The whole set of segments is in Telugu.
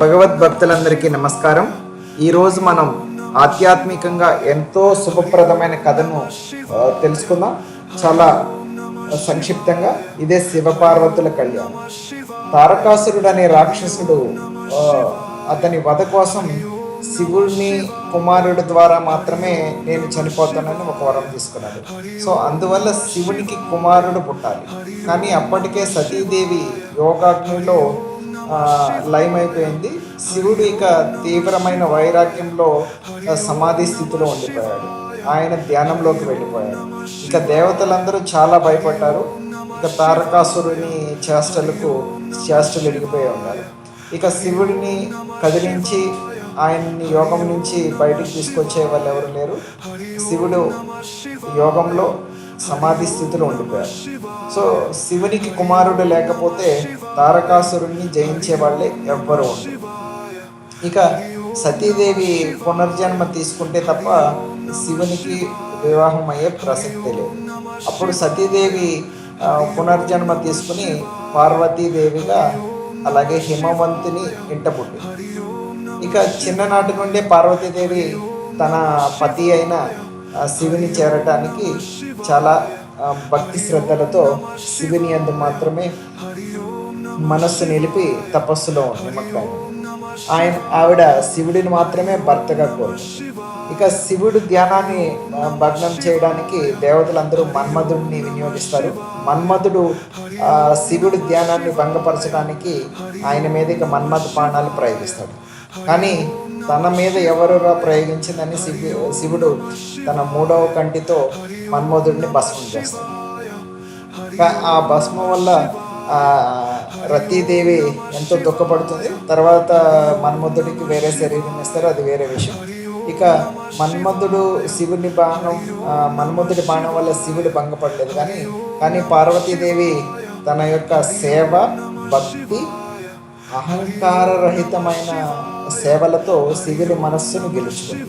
భగవద్భక్తులందరికీ నమస్కారం. ఈరోజు మనం ఆధ్యాత్మికంగా ఎంతో శుభప్రదమైన కథను తెలుసుకుందాం. చాలా సంక్షిప్తంగా ఇదే శివపార్వతుల కళ్యాణం. తారకాసురుడు అనే రాక్షసుడు అతని వధ కోసం శివుడిని కుమారుడు ద్వారా మాత్రమే నేను చనిపోతానని ఒక వరం తీసుకున్నాడు. సో అందువల్ల శివునికి కుమారుడు పుట్టాలి. కానీ అప్పటికే సతీదేవి యోగాగ్నిలో లయమైపోయింది. శివుడు ఇక తీవ్రమైన వైరాగ్యంలో సమాధి స్థితిలో ఉండిపోయాడు. ఆయన ధ్యానంలోకి వెళ్ళిపోయాడు. ఇక దేవతలందరూ చాలా భయపడ్డారు. ఇక తారకాసురుని చేష్టలకు చేష్టలు ఎడిగిపోయి ఉన్నారు. ఇక శివుడిని కదిలించి ఆయన్ని యోగం నుంచి బయటికి తీసుకొచ్చే వాళ్ళు ఎవరు లేరు. శివుడు యోగంలో సమాధి స్థితిలో ఉండిపోయారు. సో శివునికి కుమారుడు లేకపోతే తారకాసురుణ్ణి జయించే వాళ్ళే ఎవ్వరు ఇక సతీదేవి పునర్జన్మ తీసుకుంటే తప్ప శివునికి వివాహం అయ్యే ప్రసక్తి లేదు. అప్పుడు సతీదేవి పునర్జన్మ తీసుకుని పార్వతీదేవిగా అలాగే హిమవంతుని ఇంట ఇక చిన్ననాటి నుండే పార్వతీదేవి తన పతి అయిన శివుని చేరటానికి చాలా భక్తి శ్రద్ధలతో శివుని అందు మాత్రమే మనస్సు నిలిపి తపస్సులో నిమగ్నం ఆయన ఆవిడ శివుడిని మాత్రమే భర్తగా కోరు ఇక శివుడు ధ్యానాన్ని భగ్నం చేయడానికి దేవతలందరూ మన్మధుడిని వినియోగిస్తారు. మన్మధుడు శివుడి ధ్యానాన్ని భంగపరచడానికి ఆయన మీద ఇక మన్మధ బాణాలు ప్రయోగిస్తాడు. కానీ తన మీద ఎవరురా ప్రయోగించిందని శివు శివుడు తన మూడవ కంటితో మన్మోధుడిని భస్మం చేస్తాడు. ఆ భస్మం వల్ల రతీదేవి ఎంతో దుఃఖపడుతుంది. తర్వాత మన్మధుడికి వేరే శరీరం ఇస్తారు అది వేరే విషయం. ఇక మన్మధుడు శివుని బాణం మన్మధుడి బాణం వల్ల శివుడు భంగపడలేదు. కానీ కానీ పార్వతీదేవి తన యొక్క సేవ భక్తి అహంకారరహితమైన సేవలతో శివుని మనస్సును గెలుచుకుంది.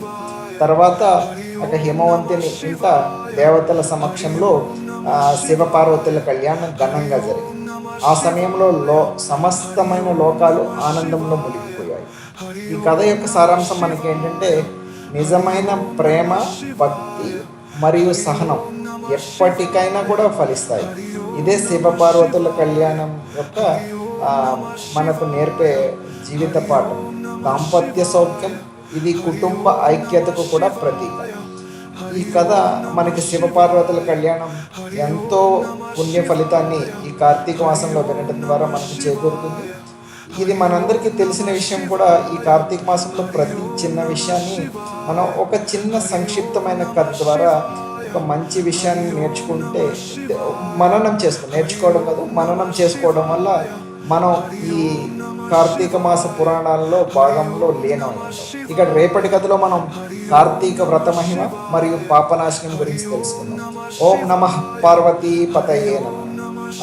తర్వాత ఒక హిమవంతిని ఇంట దేవతల సమక్షంలో శివపార్వతుల కళ్యాణం ఘనంగా జరిగింది. ఆ సమయంలో లో సమస్తమైన లోకాలు ఆనందంలో మునిగిపోయాయి. ఈ కథ యొక్క సారాంశం మనకి ఏంటంటే నిజమైన ప్రేమ భక్తి మరియు సహనం ఎప్పటికైనా కూడా ఫలిస్తాయి. ఇదే శివపార్వతుల కళ్యాణం యొక్క మనకు నేర్పే జీవిత పాఠం. దాంపత్య సౌఖ్యం ఇది కుటుంబ ఐక్యతకు కూడా ప్రతీక. ఈ కథ మనకి శివపార్వతుల కళ్యాణం ఎంతో పుణ్య ఫలితాన్ని ఈ కార్తీక మాసంలో వినడం ద్వారా మనకు చేకూరుతుంది. ఇది మనందరికీ తెలిసిన విషయం కూడా ఈ కార్తీక మాసంలో ప్రతి చిన్న విషయాన్ని మనం ఒక చిన్న సంక్షిప్తమైన కథ ద్వారా ఒక మంచి విషయాన్ని నేర్చుకుంటే మననం చేసుకో నేర్చుకోవడం కాదు మననం చేసుకోవడం వల్ల మనం ఈ కార్తీక మాస పురాణాల్లో భాగంలో లేనం ఇక్కడ రేపటి కథలో మనం కార్తీక వ్రత మహిమ మరియు పాపనాశనం గురించి తెలుసుకుందాం. ఓం నమ పార్వతీ పతయే నమ.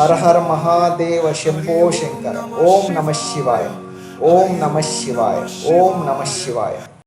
హరహర మహాదేవ శంభో శంకర. ఓం నమ శివాయ. ఓం నమ శివాయ. ఓం నమ శివాయ.